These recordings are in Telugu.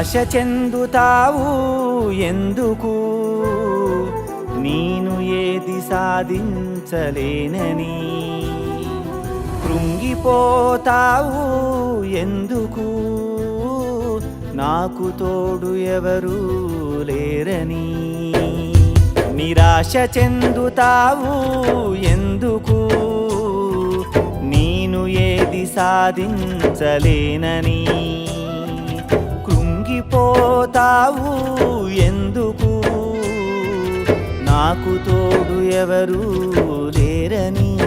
నిరాశ చెందుతావు ఎందుకు? నేను ఏది సాధించలేనని కృంగిపోతావు ఎందుకు? నాకు తోడు ఎవరు లేరని నిరాశ చెందుతావు ఎందుకు? నేను ఏది సాధించలేనని పోతావు ఎందుకు? నాకు తోడు ఎవరు లేరని.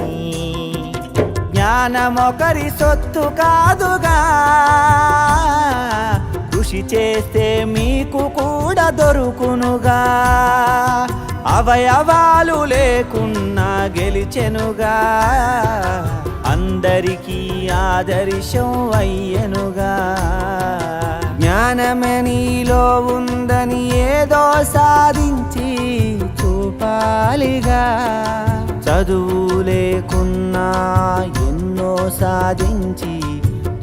జ్ఞానమొకరి సొత్తు కాదుగా. కృషి చేస్తే మీకు కూడా దొరుకునుగా. అవయవాలు లేకున్నా గెలిచెనుగా. అందరికీ ఆదర్శం అయ్యనుగా. జ్ఞానమే నీలో ఉందని ఏదో సాధించి చూపాలిగా. చదువు లేకున్నా ఎన్నో సాధించి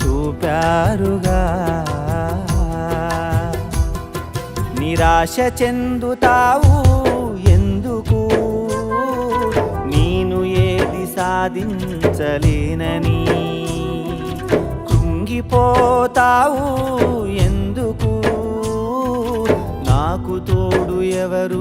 చూపారుగా. నిరాశ చెందుతావు ఎందుకు? నేను ఏది సాధించలేనని కృంగిపోతావు తోడు ఎవరు?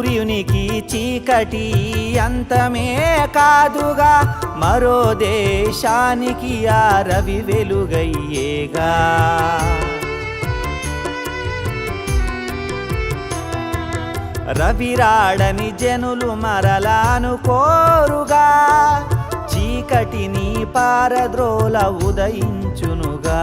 సూర్యునికి చీకటి అంతమే కాదుగా మరో దేశానికి ఆ రవి వెలుగయ్యేగా. రవిరాడని జనులు మరలాను కోరుగా చీకటిని పారద్రోల ఉదయించునుగా.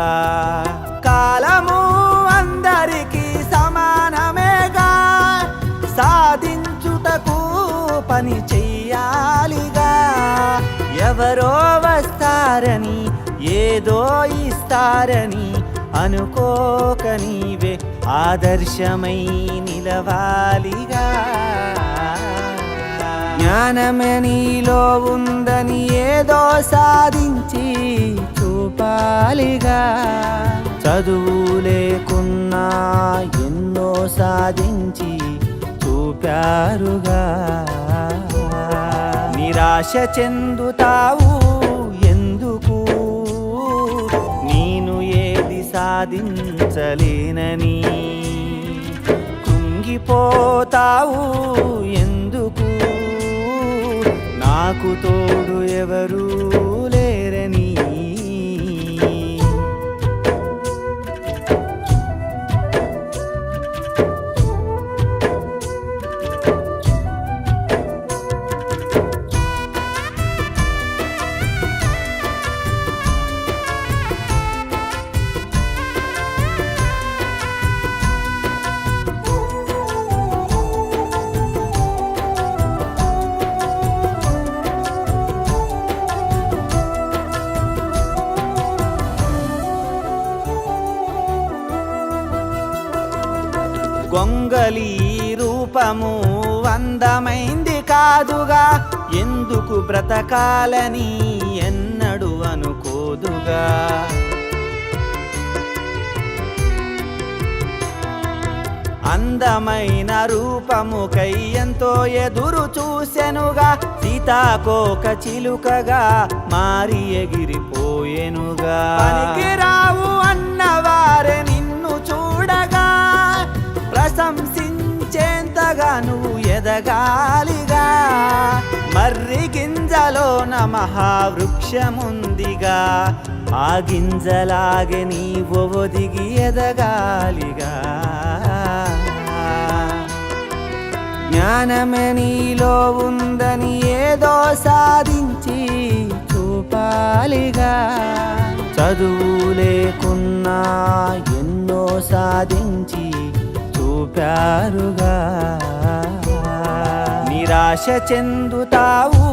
ఏదో ఇస్తారని అనుకోక నీవే ఆదర్శమై నిలవాలిగా. జ్ఞానమే నీలో ఉందని ఏదో సాధించి చూపాలిగా. చదువు లేకున్నా ఎన్నో సాధించి చూపారుగా. నిరాశ చెందుతావు సాధించలేనని కుంగిపోతావు ఎందుకు? నాకు తోడు ఎవరు? గొంగలి రూపము అందమైంది కాదుగా. ఎందుకు బ్రతకాలని ఎన్నడు అనుకోదుగా. అందమైన రూపముకై ఎంతో ఎదురు చూసెనుగా. సీతాకోక చిలుకగా మారి ఎగిరిపోయెనుగా. రావు అన్న ఎదగాలిగా మర్రి గింజలోన మహావృక్షముందిగా. ఆ గింజలాగే నీవు ఒదిగి ఎదగాలిగా. జ్ఞానమే నీలో ఉందని ఏదో సాధించి చూపాలిగా. చదువు లేకున్నా ఎన్నో సాధించి చూపారుగా. నిరాశ చెందుతావు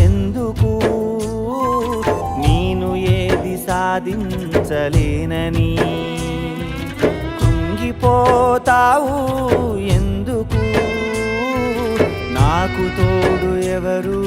ఎందుకు? నేను ఏది సాధించలేనని కుంగిపోతావు ఎందుకు? నాకు తోడు ఎవరు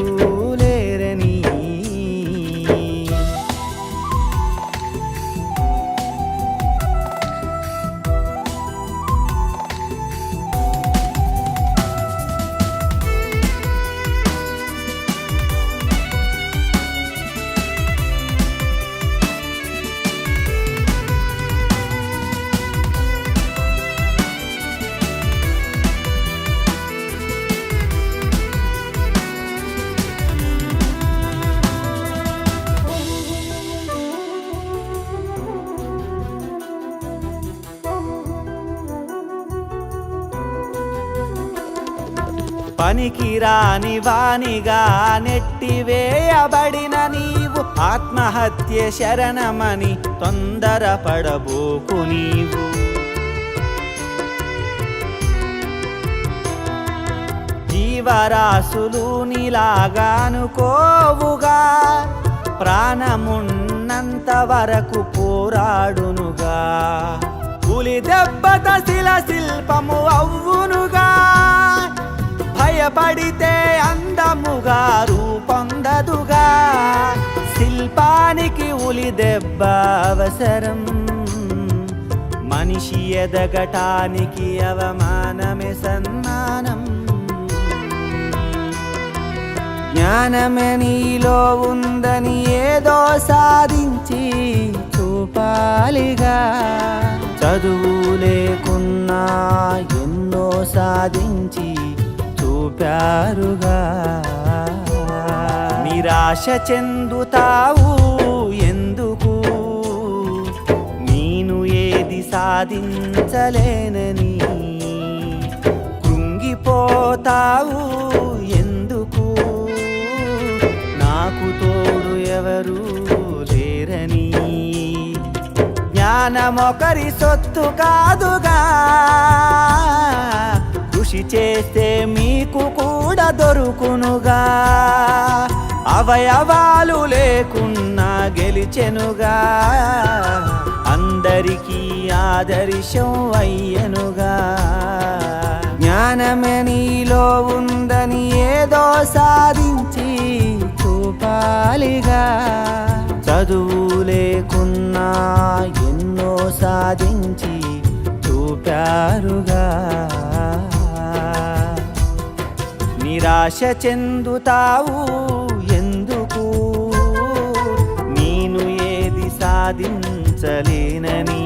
పనికిరాని వానిగా నెట్టివేయబడిన నీవు ఆత్మహత్య శరణమని తొందరపడబోకు నీవు. జీవరాశులు నీలాగానుకోవుగా ప్రాణమున్నంత వరకు పోరాడునుగా. పులి దెబ్బత శిల శిల్పము అవ్వును భయపడితే అందముగా రూపొందదుగా. శిల్పానికి ఉలి దెబ్బ అవసరం. మనిషి ఎదగటానికి అవమానమే సన్మానం. జ్ఞానమే నీలో ఉందని ఏదో సాధించి చూపాలిగా. చదువు లేకున్నా ఎన్నో సాధించి చూపారుగా నిరాశ చెందుతావు ఎందుకు? నేను ఏది సాధించలేనని కృంగిపోతావు ఎందుకు? నాకు తోడు ఎవరు లేరని జ్ఞానమొకరి సొత్తు కాదుగా. కృషి చేస్తే మీకు కూడా దొరుకునుగా. అవయవాలు లేకున్నా గెలిచెనుగా. అందరికీ ఆదర్శం అయ్యనుగా. జ్ఞానమే నీలో ఉందని ఏదో సాధించి చూపాలిగా. చదువు లేకున్నా ఎన్నో సాధించి చూపారుగా. నిరాశ చెందుతావు ఎందుకు? నేను ఏది సాధించలేనని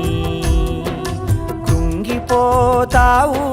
కృంగిపోతావు.